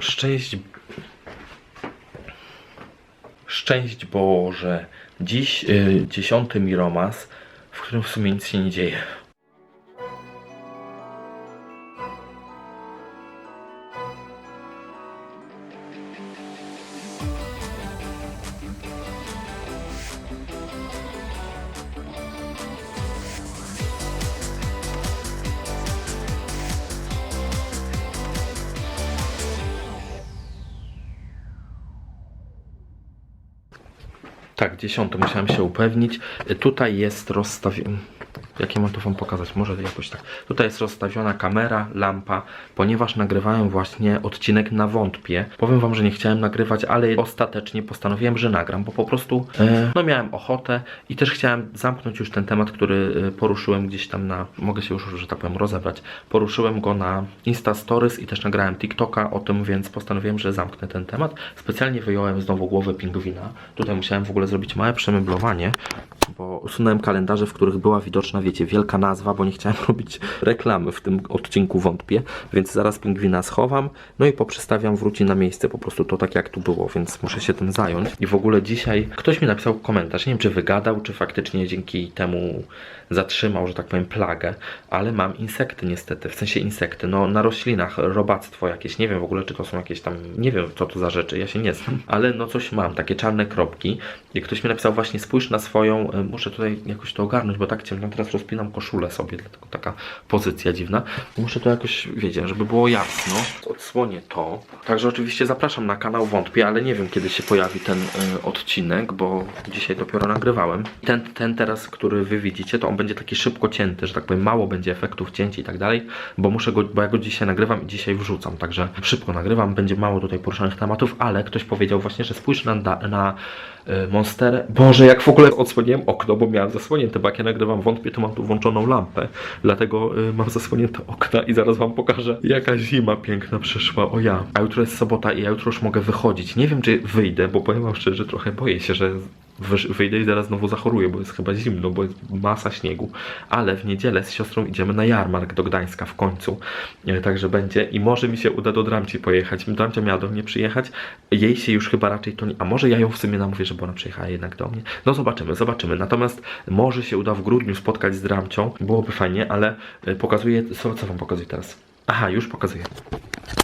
Szczęść. Szczęść Boże. Dziś y, dziesiąty Miromas, w którym w sumie nic się nie dzieje. Tak, dziesiąty musiałem się upewnić. Tutaj jest rozstawiony. Jakie mam to wam pokazać? Może jakoś tak. Tutaj jest rozstawiona kamera, lampa, ponieważ nagrywałem właśnie odcinek na wątpie. Powiem wam, że nie chciałem nagrywać, ale ostatecznie postanowiłem, że nagram, bo po prostu e, no miałem ochotę i też chciałem zamknąć już ten temat, który e, poruszyłem gdzieś tam na, mogę się już, że tak powiem, rozebrać. Poruszyłem go na Insta Stories i też nagrałem TikToka o tym, więc postanowiłem, że zamknę ten temat. Specjalnie wyjąłem znowu głowę pingwina. Tutaj musiałem w ogóle zrobić małe przemeblowanie, bo usunąłem kalendarze, w których była widoczna, wiecie, wielka nazwa, bo nie chciałem robić reklamy w tym odcinku wątpię, więc zaraz pingwina schowam, no i poprzestawiam, wróci na miejsce po prostu to tak jak tu było, więc muszę się tym zająć. I w ogóle dzisiaj ktoś mi napisał komentarz, nie wiem czy wygadał, czy faktycznie dzięki temu zatrzymał, że tak powiem, plagę, ale mam insekty niestety, w sensie insekty, no na roślinach, robactwo jakieś, nie wiem w ogóle czy to są jakieś tam, nie wiem co to za rzeczy, ja się nie znam, ale no coś mam, takie czarne kropki i ktoś mi napisał właśnie spójrz na swoją, y, muszę tutaj jakoś to ogarnąć, bo tak ciemno, teraz rozpinam koszulę sobie, dlatego taka pozycja dziwna, muszę to jakoś, wiecie, żeby było jasno, odsłonię to, także oczywiście zapraszam na kanał Wątpię, ale nie wiem kiedy się pojawi ten y, odcinek, bo dzisiaj dopiero nagrywałem. Ten, ten teraz, który wy widzicie, to on będzie taki szybko cięty, że tak powiem, mało będzie efektów cięć i tak dalej, bo muszę go, bo ja go dzisiaj nagrywam i dzisiaj wrzucam, także szybko nagrywam, będzie mało tutaj poruszanych tematów, ale ktoś powiedział właśnie, że spójrz na, na y, Monsterę. Boże, jak w ogóle odsłoniłem okno, bo miałem zasłonięte, bo jak ja nagrywam wątpię, to mam tu włączoną lampę, dlatego y, mam zasłonięte okna i zaraz wam pokażę, jaka zima piękna przyszła, o ja. A jutro jest sobota i ja jutro już mogę wychodzić. Nie wiem, czy wyjdę, bo powiem wam szczerze, trochę boję się, że wyjdę i zaraz znowu zachoruję, bo jest chyba zimno, bo jest masa śniegu. Ale w niedzielę z siostrą idziemy na jarmark do Gdańska w końcu. E, Także będzie i może mi się uda do Dramci pojechać. Dramcia miała do mnie przyjechać. Jej się już chyba raczej to nie... A może ja ją w sumie namówię, żeby ona przyjechała jednak do mnie. No zobaczymy, zobaczymy. Natomiast może się uda w grudniu spotkać z Dramcią. Byłoby fajnie, ale e, pokazuję... Co, co wam pokazuję teraz? Aha, już pokazuję.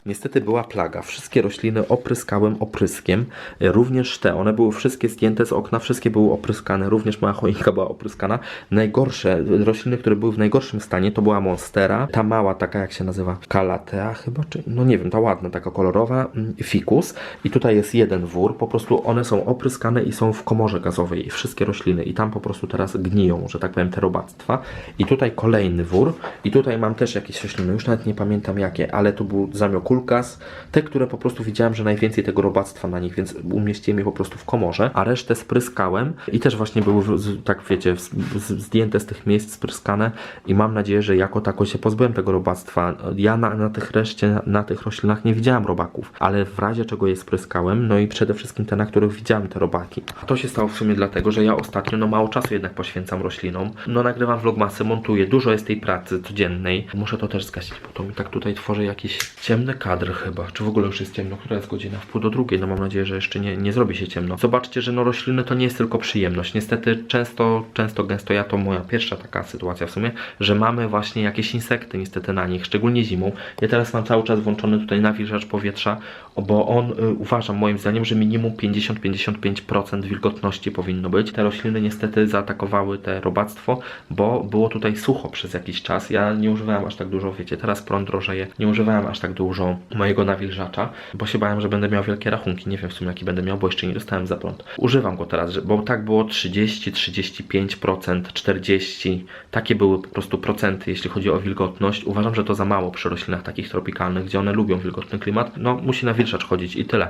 Niestety była plaga. Wszystkie rośliny opryskałem opryskiem. E, Również te, one były wszystkie zdjęte z okna, wszystkie były opryskane. Również moja choinka była opryskana. Najgorsze, e, rośliny, które były w najgorszym stanie, to była monstera. Ta mała, taka jak się nazywa, kalatea chyba, czy no nie wiem, ta ładna, taka kolorowa, mm, fikus. I tutaj jest jeden wór. Po prostu one są opryskane i są w komorze gazowej. Wszystkie rośliny. I tam po prostu teraz gniją, że tak powiem, te robactwa. I tutaj kolejny wór. I tutaj mam też jakieś rośliny. Już nawet nie pamiętam jakie, ale tu był zamiokulkas. Te, które po prostu widziałem, że najwięcej tego robactwa na nich, więc umieściłem je po prostu w komorze. A resztę spryskałem i też właśnie były, tak wiecie, zdjęte z tych miejsc, spryskane. I mam nadzieję, że jako tako się pozbyłem tego robactwa. Ja na, na tych reszcie, na, na tych roślinach nie widziałem robaków, ale w razie czego je spryskałem, no i przede wszystkim te, na których widziałem te robaki. A to się stało w sumie dlatego, że ja ostatnio no mało czasu jednak poświęcam roślinom. No nagrywam vlogmasy, montuję, dużo jest tej pracy codziennej. Muszę to też zgasić, bo to mi tak tutaj tworzy jakiś ciemny kadr chyba. Czy w ogóle już jest ciemno? Która jest godzina? W pół do drugiej. No mam nadzieję, że jeszcze nie, nie zrobi się ciemno. Zobaczcie, że no rośliny to nie jest tylko przyjemność. Niestety często, często, gęsto, ja to moja pierwsza taka sytuacja w sumie, że mamy właśnie jakieś insekty niestety na nich, szczególnie zimą. Ja teraz mam cały czas włączony tutaj nawilżacz powietrza, bo on y, uważam moim zdaniem, że minimum 50-55% wilgotności powinno być. Te rośliny niestety zaatakowały te robactwo, bo było tutaj sucho przez jakiś czas. Ja nie używałem aż tak dużo, wiecie, teraz prąd drożeje, nie używałem aż tak dużo mojego nawilżacza, bo się bałem, że będę miał wielkie rachunki. Nie wiem w sumie jaki będę miał, bo jeszcze nie dostałem za prąd. Używam go teraz, bo tak było 30, 35%, 40%. Takie były po prostu procenty, jeśli chodzi o wilgotność. Uważam, że to za mało przy roślinach takich tropikalnych, gdzie one lubią wilgotny klimat. No, musi nawilżacz chodzić i tyle.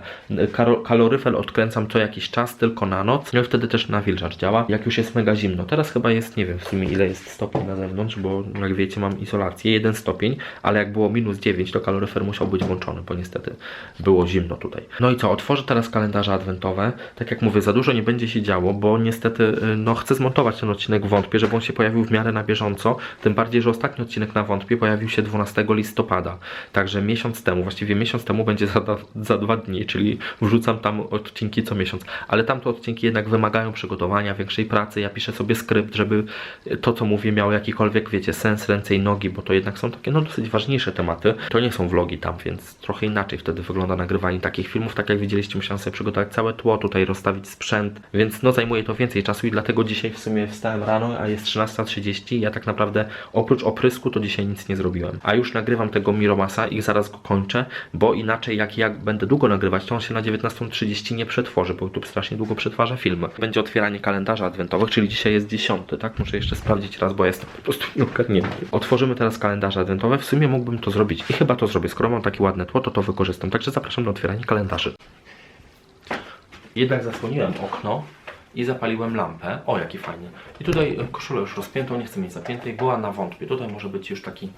Kaloryfer odkręcam co jakiś czas, tylko na noc. No i wtedy też nawilżacz działa, jak już jest mega zimno. Teraz chyba jest, nie wiem w sumie ile jest stopni na zewnątrz, bo jak wiecie mam izolację, jeden stopień, ale jak było minus 9, to kaloryfer musiał być włączony, bo niestety było zimno tutaj. No i co, otworzę teraz kalendarze adwentowe. Tak jak mówię, za dużo nie będzie się działo, bo niestety y, no, chcę zmontować ten odcinek wątpię, żeby on się pojawił w miarę na bieżąco. Tym bardziej, że ostatni odcinek na wątpię pojawił się 12 listopada. Także miesiąc temu, właściwie miesiąc temu będzie za, za dwa dni, czyli wrzucam tam odcinki co miesiąc. Ale tamte odcinki jednak wymagają przygotowania, większej pracy. Ja piszę sobie skrypt, żeby to, co mówię, miało jakikolwiek, wiecie, sens, ręce i nogi, bo to jednak są takie no dosyć ważniejsze tematy. To nie są vlogi tam, więc trochę inaczej wtedy wygląda nagrywanie takich filmów. Tak jak widzieliście, musiałem sobie przygotować całe tło, tutaj rozstawić sprzęt, więc no zajmuje to więcej czasu i dlatego dzisiaj w sumie wstałem rano, a jest 13.30 ja tak naprawdę oprócz oprysku to dzisiaj nic nie zrobiłem. A już nagrywam tego Miromasa i zaraz go kończę, bo inaczej jak ja będę długo nagrywać, to on się na 19.30 nie przetworzy, bo YouTube strasznie długo przetwarza filmy. Będzie otwieranie kalendarza adwentowych, czyli dzisiaj jest 10, tak? Muszę jeszcze sprawdzić raz, bo jestem po prostu nieogarnięty. Otworzymy teraz kalendarze adwentowe. W sumie mógłbym to zrobić i chyba to zrobię. Skoro mam takie ładne tło, to to wykorzystam. Także zapraszam na otwieranie kalendarzy. Jednak zasłoniłem okno i zapaliłem lampę. O, jaki fajny. I tutaj koszulę już rozpiętą, nie chcę mieć zapiętej. Była na wątpie. Tutaj może być już taki,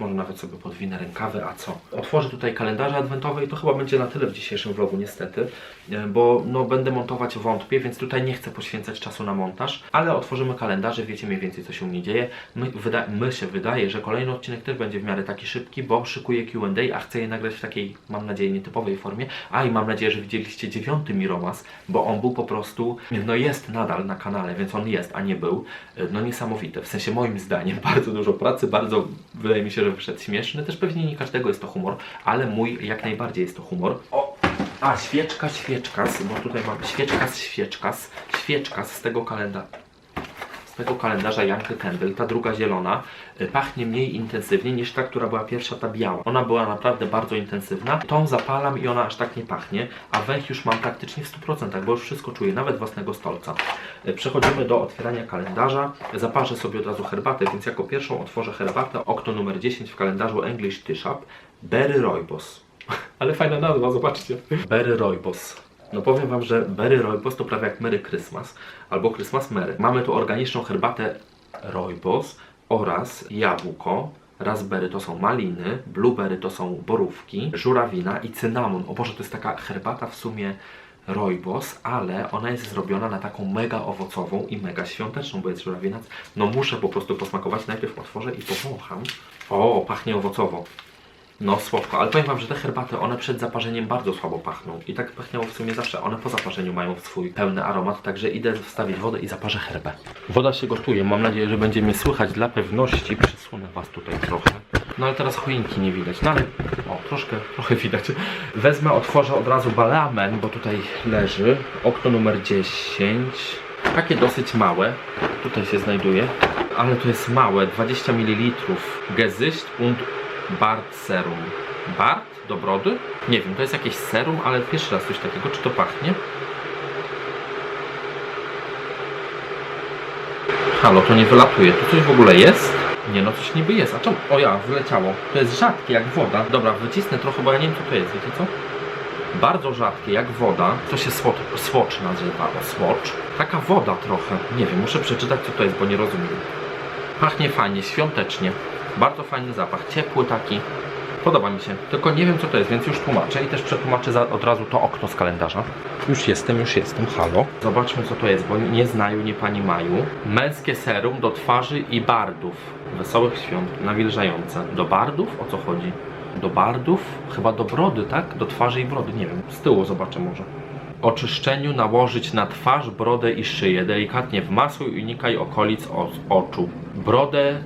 może nawet sobie podwinę rękawy, a co? Otworzę tutaj kalendarze adwentowe i to chyba będzie na tyle w dzisiejszym vlogu niestety, e, bo no będę montować wątpię, więc tutaj nie chcę poświęcać czasu na montaż, ale otworzymy kalendarze, wiecie mniej więcej co się u mnie dzieje. My, wyda my się wydaje, że kolejny odcinek też będzie w miarę taki szybki, bo szykuję Q&A, a chcę je nagrać w takiej, mam nadzieję, nietypowej formie. A i mam nadzieję, że widzieliście dziewiąty Miromas, bo on był po prostu, no jest nadal na kanale, więc on jest, a nie był. E, No niesamowite, w sensie moim zdaniem bardzo dużo pracy, bardzo wydaje mi się, że wyszedł śmieszny. Też pewnie nie każdego jest to humor, ale mój jak najbardziej jest to humor. O! A, świeczka, świeczka, bo tutaj mam świeczka, świeczka, świeczka z tego kalendarza tego kalendarza Yankee Candle, ta druga zielona, y, pachnie mniej intensywnie niż ta, która była pierwsza, ta biała. Ona była naprawdę bardzo intensywna. Tą zapalam i ona aż tak nie pachnie, a węch już mam praktycznie w 100%, bo już wszystko czuję, nawet własnego stolca. Y, Przechodzimy do otwierania kalendarza. Zaparzę sobie od razu herbatę, więc jako pierwszą otworzę herbatę, okno numer 10 w kalendarzu English Tea Shop, Berry Rooibos. Ale fajna nazwa, zobaczcie. Berry Rooibos. No powiem Wam, że Berry Rooibos to prawie jak Merry Christmas albo Christmas Merry. Mamy tu organiczną herbatę Rooibos oraz jabłko. Raspberry to są maliny, blueberry to są borówki, żurawina i cynamon. O Boże, to jest taka herbata w sumie Rooibos, ale ona jest zrobiona na taką mega owocową i mega świąteczną, bo jest żurawina. No muszę po prostu posmakować. Najpierw otworzę i powącham. O, pachnie owocowo. No słodko, ale powiem Wam, że te herbaty, one przed zaparzeniem bardzo słabo pachną. I tak pachniało w sumie zawsze. One po zaparzeniu mają swój pełny aromat, także idę wstawić wodę i zaparzę herbę. Woda się gotuje, mam nadzieję, że będzie mnie słychać dla pewności. Przesunę Was tutaj trochę. No ale teraz choinki nie widać. No ale, o, troszkę, trochę widać. Wezmę, otworzę od razu balamen, bo tutaj leży. Okno numer 10. Takie dosyć małe. Tutaj się znajduje. Ale to jest małe, 20 ml. Gesicht und Bart Serum. Bart? Do brody? Nie wiem, to jest jakieś serum, ale pierwszy raz coś takiego. Czy to pachnie? Halo, to nie wylatuje. Tu coś w ogóle jest? Nie no, coś niby jest. A czemu? O ja, wyleciało. To jest rzadkie, jak woda. Dobra, wycisnę trochę, bo ja nie wiem co to jest. Wiecie co? Bardzo rzadkie, jak woda. To się swatch, swatch nazywa. Swatch. Taka woda trochę. Nie wiem, muszę przeczytać co to jest, bo nie rozumiem. Pachnie fajnie, świątecznie. Bardzo fajny zapach, ciepły taki. Podoba mi się, tylko nie wiem co to jest, więc już tłumaczę i też przetłumaczę za, od razu to okno z kalendarza. Już jestem, już jestem, halo. Zobaczmy co to jest, bo nie znają, nie pani Maju. Męskie serum do twarzy i bardów. Wesołych świąt, nawilżające. Do bardów? O co chodzi? Do bardów? Chyba do brody, tak? Do twarzy i brody, nie wiem. Z tyłu zobaczę może. Oczyszczeniu nałożyć na twarz, brodę i szyję. Delikatnie wmasuj i unikaj okolic oczu. Brodę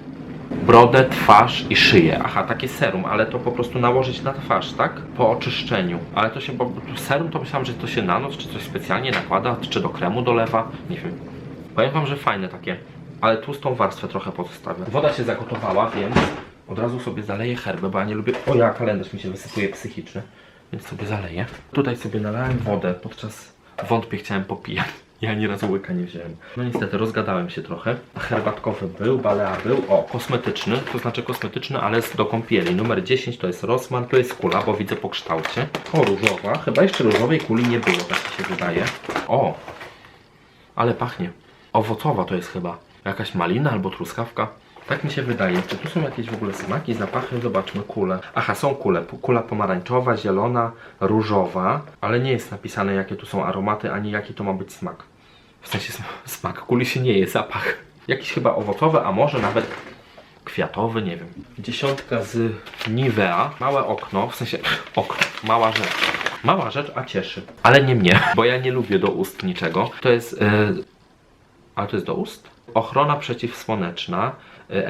brodę, twarz i szyję. Aha, takie serum, ale to po prostu nałożyć na twarz, tak? Po oczyszczeniu. Ale to się, bo serum to myślałem, że to się na noc, czy coś specjalnie nakłada, czy do kremu dolewa, nie wiem. Powiem wam, że fajne takie, ale tłustą warstwę trochę pozostawię. Woda się zagotowała, więc od razu sobie zaleję herbę, bo ja nie lubię... O ja, kalendarz mi się wysypuje psychiczny, więc sobie zaleję. Tutaj sobie nalałem wodę, podczas wątpię chciałem popijać. Ja ani razu łyka nie wziąłem. No niestety, rozgadałem się trochę. Herbatkowy był, balea był. O, kosmetyczny, to znaczy kosmetyczny, ale do kąpieli. Numer 10 to jest Rossmann, to jest kula, bo widzę po kształcie. O, różowa. Chyba jeszcze różowej kuli nie było, tak mi się wydaje. O, ale pachnie. Owocowa to jest chyba. Jakaś malina albo truskawka. Tak mi się wydaje. Czy tu są jakieś w ogóle smaki, zapachy? Zobaczmy kule. Aha, są kule. Kula pomarańczowa, zielona, różowa, ale nie jest napisane jakie tu są aromaty, ani jaki to ma być smak. W sensie sm- smak kuli się nie je, zapach. Jakiś chyba owocowy, a może nawet kwiatowy, nie wiem. Dziesiątka z Nivea. Małe okno, w sensie okno, mała rzecz. Mała rzecz, a cieszy. Ale nie mnie, bo ja nie lubię do ust niczego. To jest... E, ale to jest do ust? Ochrona przeciwsłoneczna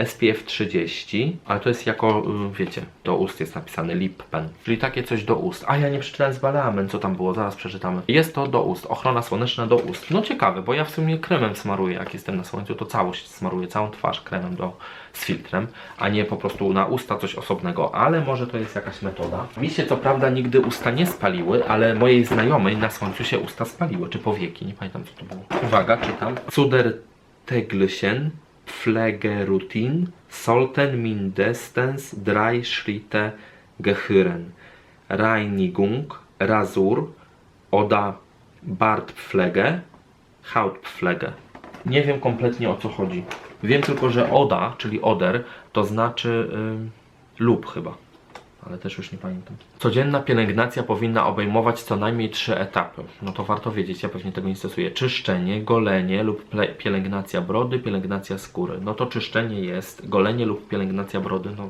SPF 30, ale to jest jako, y, wiecie, do ust jest napisane lip pen, czyli takie coś do ust. A ja nie przeczytałem z balamen, co tam było, zaraz przeczytamy. Jest to do ust, ochrona słoneczna do ust. No ciekawe, bo ja w sumie kremem smaruję, jak jestem na słońcu, to całość smaruję, całą twarz kremem do, z filtrem, a nie po prostu na usta coś osobnego, ale może to jest jakaś metoda. Mi się co prawda nigdy usta nie spaliły, ale mojej znajomej na słońcu się usta spaliły, czy powieki, nie pamiętam co to było. Uwaga, czytam. Cuder Teglchen, Pflegerutin, sollten mindestens drei Schritte gehören. Reinigung, Rasur oder Bartpflege, Hautpflege. Nie wiem kompletnie o co chodzi. Wiem tylko, że oda, czyli oder, to znaczy y, lub chyba. Ale też już nie pamiętam. Codzienna pielęgnacja powinna obejmować co najmniej trzy etapy. No to warto wiedzieć, ja pewnie tego nie stosuję. Czyszczenie, golenie lub pielęgnacja brody, pielęgnacja skóry. No to czyszczenie jest, golenie lub pielęgnacja brody, no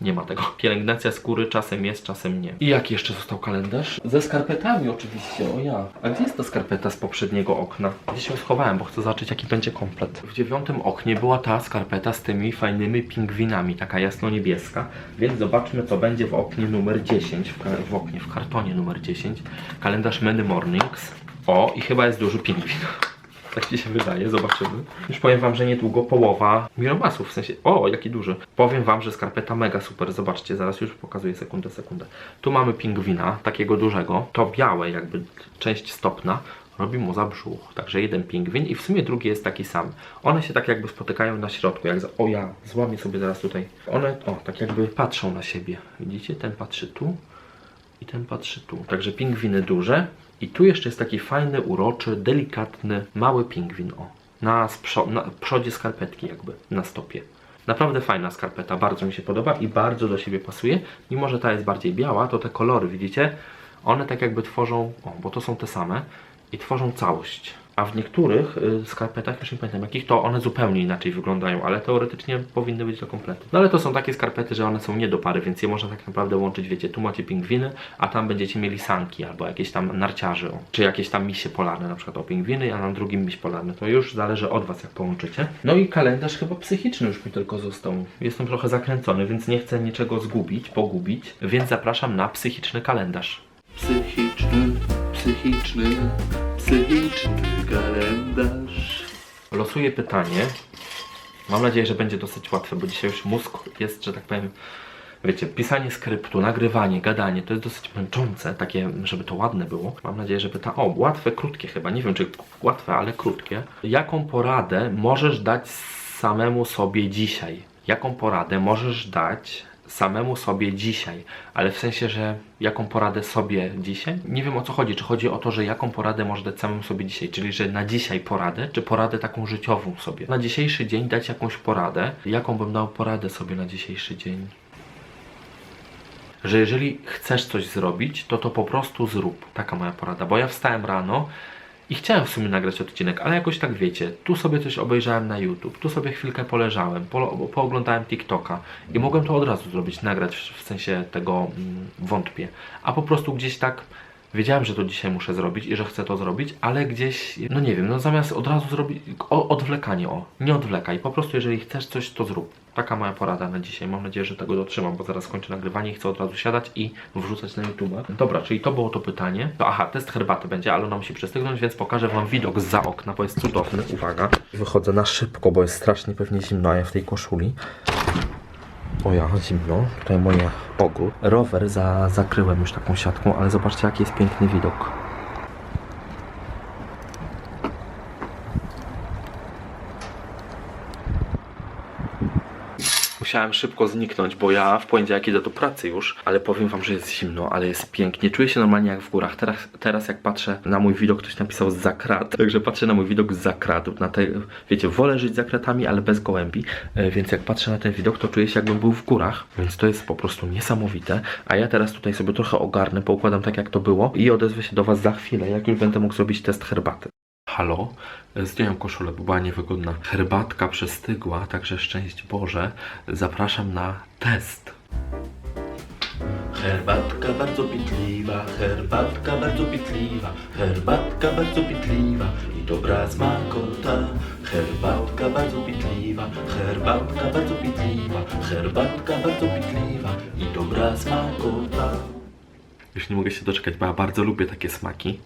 nie ma tego. Pielęgnacja skóry czasem jest, czasem nie. I jaki jeszcze został kalendarz? Ze skarpetami oczywiście, o ja. A gdzie jest ta skarpeta z poprzedniego okna? Gdzieś ją schowałem, bo chcę zobaczyć jaki będzie komplet. W dziewiątym oknie była ta skarpeta z tymi fajnymi pingwinami, taka jasno-niebieska. Więc zobaczmy co będzie w oknie numer 10, w, w oknie, w kartonie numer 10. Kalendarz Many Mornings. O, i chyba jest duży pingwin. Tak mi się wydaje, zobaczymy. Już powiem wam, że niedługo połowa miromasów, w sensie, o, jaki duży. Powiem wam, że skarpeta mega super, zobaczcie, zaraz już pokazuję sekundę, sekundę. Tu mamy pingwina, takiego dużego, to białe jakby część stopna, robi mu za brzuch, także jeden pingwin i w sumie drugi jest taki sam. One się tak jakby spotykają na środku, jak za... o ja, złamię sobie zaraz tutaj. One, o, tak jakby patrzą na siebie, widzicie, ten patrzy tu, i ten patrzy tu. Także pingwiny duże. I tu jeszcze jest taki fajny, uroczy, delikatny, mały pingwin. O, na, sprzo- na przodzie skarpetki jakby, na stopie. Naprawdę fajna skarpeta, bardzo mi się podoba i bardzo do siebie pasuje. Mimo, że ta jest bardziej biała, to te kolory, widzicie? One tak jakby tworzą, o, bo to są te same i tworzą całość. A w niektórych y, skarpetach, już nie pamiętam jakich, to one zupełnie inaczej wyglądają, ale teoretycznie powinny być do kompletu. No ale to są takie skarpety, że one są nie do pary, więc je można tak naprawdę łączyć, wiecie, tu macie pingwiny, a tam będziecie mieli sanki albo jakieś tam narciarzy, czy jakieś tam misie polarne, na przykład o pingwiny, a na drugim miś polarny. To już zależy od Was, jak połączycie. No i kalendarz chyba psychiczny już mi tylko został. Jestem trochę zakręcony, więc nie chcę niczego zgubić, pogubić, więc zapraszam na psychiczny kalendarz. Psychiczny, psychiczny, psychiczny kalendarz. Losuję pytanie. Mam nadzieję, że będzie dosyć łatwe, bo dzisiaj już mózg jest, że tak powiem, wiecie, pisanie skryptu, nagrywanie, gadanie, to jest dosyć męczące, takie, żeby to ładne było. Mam nadzieję, że pyta, o, łatwe, krótkie chyba, nie wiem czy łatwe, ale krótkie. Jaką poradę możesz dać samemu sobie dzisiaj? Jaką poradę możesz dać samemu sobie dzisiaj, ale w sensie, że jaką poradę sobie dzisiaj? Nie wiem o co chodzi. Czy chodzi o to, że jaką poradę możesz dać samemu sobie dzisiaj, czyli że na dzisiaj poradę, czy poradę taką życiową sobie? Na dzisiejszy dzień dać jakąś poradę. Jaką bym dał poradę sobie na dzisiejszy dzień? Że jeżeli chcesz coś zrobić, to to po prostu zrób. Taka moja porada, bo ja wstałem rano i chciałem w sumie nagrać odcinek, ale jakoś tak wiecie, tu sobie coś obejrzałem na YouTube, tu sobie chwilkę poleżałem, po, pooglądałem TikToka i mogłem to od razu zrobić, nagrać w, sensie tego mm, wątpię. A po prostu gdzieś tak wiedziałem, że to dzisiaj muszę zrobić i że chcę to zrobić, ale gdzieś, no nie wiem, no zamiast od razu zrobić, o, odwlekanie, o, nie odwlekaj, po prostu jeżeli chcesz coś, to zrób. Taka moja porada na dzisiaj. Mam nadzieję, że tego dotrzymam, bo zaraz kończę nagrywanie i chcę od razu siadać i wrzucać na YouTube. Dobra, czyli to było to pytanie. To, aha, test herbaty będzie, ale ona musi przestygnąć, więc pokażę Wam widok za okna, bo jest cudowny. Uwaga. Wychodzę na szybko, bo jest strasznie pewnie zimno, a ja w tej koszuli. O ja, zimno. Tutaj moje ogród. Rower za, zakryłem już taką siatką, ale zobaczcie jaki jest piękny widok. Musiałem szybko zniknąć, bo ja w poniedziałek idę do pracy już, ale powiem wam, że jest zimno, ale jest pięknie. Czuję się normalnie jak w górach. Teraz, teraz jak patrzę na mój widok, ktoś napisał za krat. Także patrzę na mój widok za krat. Na te, wiecie, wolę żyć za kratami, ale bez gołębi. E, Więc jak patrzę na ten widok, to czuję się jakbym był w górach. Więc to jest po prostu niesamowite. A ja teraz tutaj sobie trochę ogarnę, poukładam tak jak to było i odezwę się do was za chwilę, jak już będę mógł zrobić test herbaty. Halo? Zdjąłem koszulę, bo była niewygodna. Herbatka przestygła, także szczęść Boże. Zapraszam na test. Herbatka bardzo pitliwa, herbatka bardzo pitliwa, herbatka bardzo pitliwa i dobra smakota. Herbatka bardzo pitliwa, herbatka bardzo pitliwa, herbatka bardzo pitliwa i dobra smakota. Już nie mogę się doczekać, bo ja bardzo lubię takie smaki.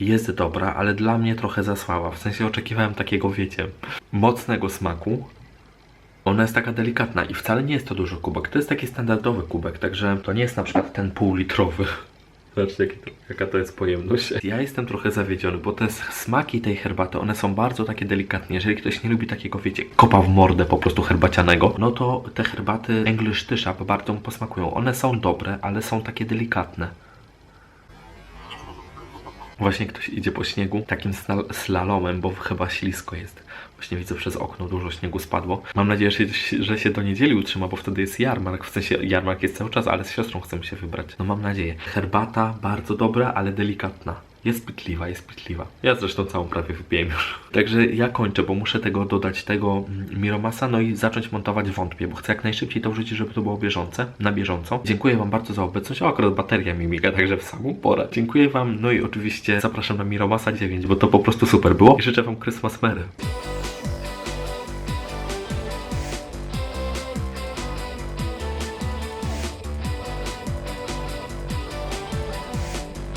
Jest dobra, ale dla mnie trochę za słaba. W sensie oczekiwałem takiego, wiecie, mocnego smaku. Ona jest taka delikatna i wcale nie jest to duży kubek. To jest taki standardowy kubek, także to nie jest na przykład ten półlitrowy. Zobaczcie, to, jaka to jest pojemność. Ja jestem trochę zawiedziony, bo te smaki tej herbaty, one są bardzo takie delikatne. Jeżeli ktoś nie lubi takiego, wiecie, kopa w mordę po prostu herbacianego, no to te herbaty English Tea Shop bardzo mu posmakują. One są dobre, ale są takie delikatne. Właśnie ktoś idzie po śniegu takim sla- slalomem, bo chyba ślisko jest. Właśnie widzę przez okno, dużo śniegu spadło. Mam nadzieję, że się, że się do niedzieli utrzyma, bo wtedy jest jarmark. W sensie jarmark jest cały czas, ale z siostrą chcemy się wybrać. No mam nadzieję. Herbata bardzo dobra, ale delikatna. Jest pitliwa, jest pitliwa. Ja zresztą całą prawie wypiłem już. Także ja kończę, bo muszę tego dodać, tego mm, Miromasa, no i zacząć montować wątpię, bo chcę jak najszybciej to wrzucić, żeby to było bieżące, na bieżąco. Dziękuję Wam bardzo za obecność. O, akurat bateria mi miga, także w samą porę. Dziękuję Wam, no i oczywiście zapraszam na Miromasa 9, bo to po prostu super było. I życzę Wam Christmas Merry.